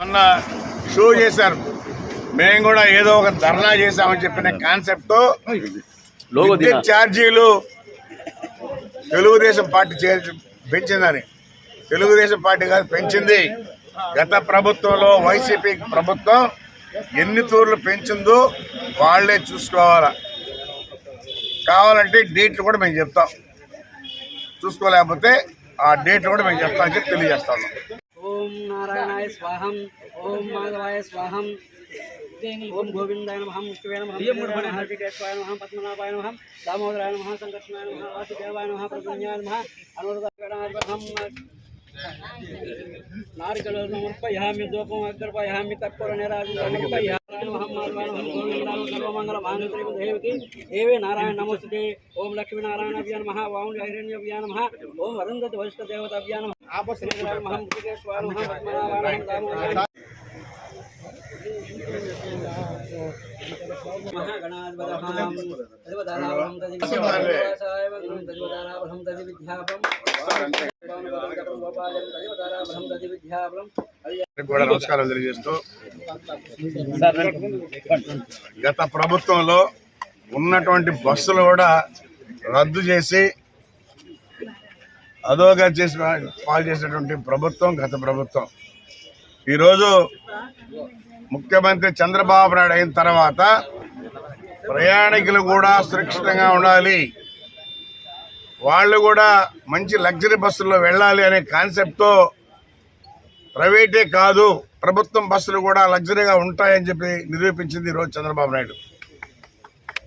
మొన్న షో చేశారు. మేము కూడా ఏదో ఒక ధర్నా చేశామని చెప్పిన కాన్సెప్ట్ విద్యుత్ ఛార్జీలు తెలుగుదేశం పార్టీ చే- పెంచిందని. తెలుగుదేశం పార్టీ కాదు పెంచింది. గత ప్రభుత్వంలో వైసీపీ ప్రభుత్వం ఎన్ని తూర్లు పెంచిందో వాళ్ళే చూసుకోవాలా. కావాలంటే డేట్లు కూడా మేము చెప్తాం. చూసుకోలేకపోతే ఆ డేట్లు కూడా మేము చెప్తామని చెప్పి తెలియజేస్తాం ఓం నారాయణాయ స్వాహం ఓం మాధవాయ స్వాహం ఓం గోవిందాయ నమః ముఖ్యవే నమః హార్దికేశ్వరాయ నమః పద్మనాభాయ నమః దామోదరాయ నమః సంకర్షణాయ నమః వాసుదేవాయ నమః ప్రసన్నాయ నమః అనురాధాయ నారికలు సమర్పయామి ధూపం అగ్రపయామి కర్పూర నిరాజం సమర్పయామి నమః మాధవాయ నమః గోవిందాయ సర్వమంగళ మాంగళ్యం దేవికి. దేవే నారాయణ నమస్తే ఓం లక్ష్మీనారాయణ అభ్యా నమః. ఓం ఐరణ్యభ్యా నమః. ఓం అరుంధతి వరిష్ఠ దేవతాభ్యా నమః. శ్రీరామ నమః ముఖ్యకేశ్వరాయ నమః పద్మనాభాయ నమః దామోదరాయ అందరికీ కూడా నమస్కారం తెలియజేస్తూ గత ప్రభుత్వంలో ఉన్నటువంటి బస్సులు కూడా రద్దు చేసి అదోగా చేసిన పాలు చేసినటువంటి ప్రభుత్వం గత ప్రభుత్వం. ఈరోజు ముఖ్యమంత్రి చంద్రబాబు నాయుడు అయిన తర్వాత ప్రయాణికులు కూడా సురక్షితంగా ఉండాలి. వాళ్ళు కూడా మంచి లగ్జరీ బస్సుల్లో వెళ్ళాలి అనే కాన్సెప్ట్తో ప్రైవేటే కాదు ప్రభుత్వం బస్సులు కూడా లగ్జరీగా ఉంటాయని చెప్పి నిరూపించింది ఈరోజు చంద్రబాబు నాయుడు.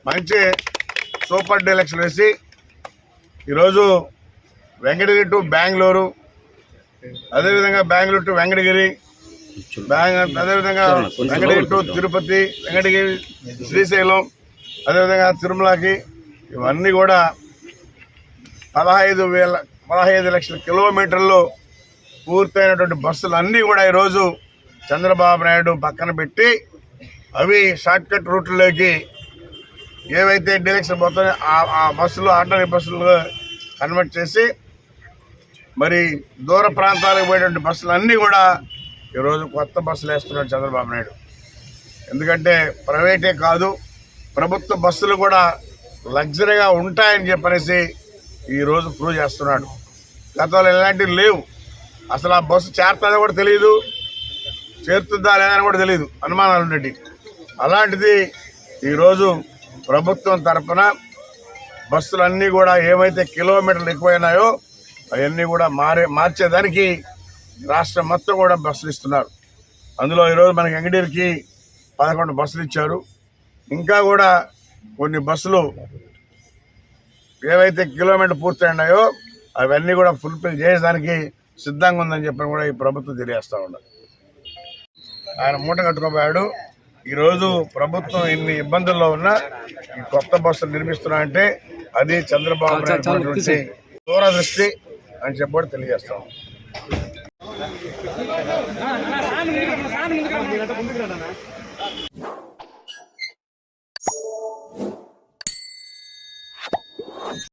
మంచి సూపర్ డీలక్స్ వేసి ఈరోజు వెంకటగిరి టు బెంగళూరు అదేవిధంగా బెంగళూరు టు వెంకటగిరి అదేవిధంగా వెంకటగిరి టు తిరుపతి వెంకటగిరి శ్రీశైలం అదేవిధంగా తిరుమలకి ఇవన్నీ కూడా పదహైదు వేల పదహైదు లక్షల కిలోమీటర్లు పూర్తయినటువంటి బస్సులు అన్నీ కూడా ఈరోజు చంద్రబాబు నాయుడు పక్కన పెట్టి అవి షార్ట్కట్ రూట్లోకి ఏవైతే డైరెక్షన్ పోతాయో ఆ- ఆ బస్సులు ఆర్డినరీ బస్సులు కన్వర్ట్ చేసి మరి దూర ప్రాంతాలకు పోయేటువంటి బస్సులు అన్నీ కూడా ఈరోజు కొత్త బస్సులు వేస్తున్నాడు చంద్రబాబు నాయుడు. ఎందుకంటే ప్రైవేటే కాదు ప్రభుత్వ బస్సులు కూడా లగ్జరీగా ఉంటాయని చెప్పనేసి ఈరోజు ప్రూవ్ చేస్తున్నాడు. గతంలో ఇలాంటివి లేవు. అసలు ఆ బస్సు చేరుతుందో కూడా తెలియదు చేరుతుందా లేదా అని కూడా తెలియదు అనుమానాలు ఉండేవి అలాంటిది ఈరోజు ప్రభుత్వం తరఫున బస్సులన్నీ కూడా ఏమైతే కిలోమీటర్లు ఎక్కువైనాయో అవన్నీ కూడా మారే మార్చేదానికి రాష్ట్రం మొత్తం కూడా బస్సులు ఇస్తున్నారు. అందులో ఈరోజు మనకి ఎంగడీరికి పదకొండు బస్సులు ఇచ్చారు. ఇంకా కూడా కొన్ని బస్సులు ఏవైతే కిలోమీటర్ పూర్తయినాయో అవన్నీ కూడా ఫుల్ఫిల్ చేసేదానికి సిద్ధంగా ఉందని చెప్పి కూడా ఈ ప్రభుత్వం తెలియజేస్తూ ఉండదు ఆయన మూట కట్టుకోపోయాడు ఈరోజు ప్రభుత్వం ఇన్ని ఇబ్బందుల్లో ఉన్నా ఈ కొత్త బస్సులు నిర్మిస్తున్నా అంటే అది చంద్రబాబు నాయుడు దూరదృష్టి అని చెప్పి కూడా తెలియజేస్తాం